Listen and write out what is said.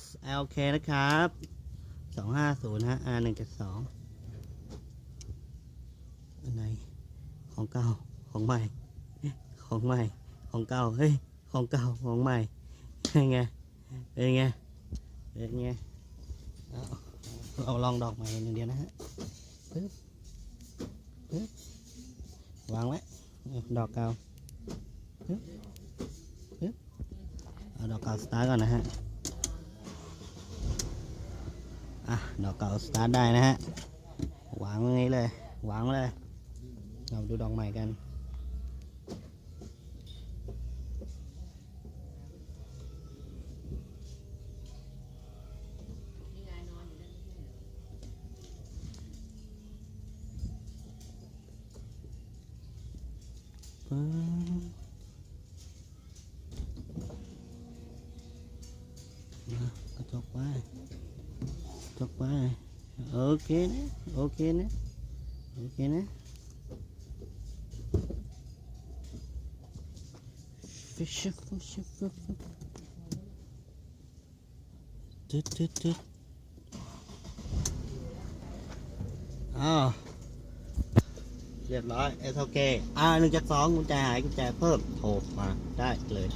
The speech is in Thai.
SLK นะครับ 250 ฮะ R 1 7 2อันไหน ของเก่า ของใหม่ ของใหม่ ของเก่า เฮ้ย ของเก่า ของใหม่ เป็นไง เป็นไง เป็นไง เอาลองดอกใหม่หนึ่งเดียวนะฮะปึ๊บปึ๊บวางไว้ ดอกเก่าปึ๊บปึ๊บเอาดอกเก่าสตาร์ทก่อนนะฮะ อะดอกเก่าสตาร์ทได้นะฮะวางตรงนี้เลยวางเลยเราดูดอกใหม่กันกระจกไว้ กระจกไว้โอเคนะโอเคนะโอเคนะฟิชฟิชฟิชฟิชตึ๊ดตึ๊ดตึ๊ดอ้าวเรียบร้อย SOK อ่าหนึ่งจากสองกุญแจหายกุญแจเพิ่มโทรมาได้เลย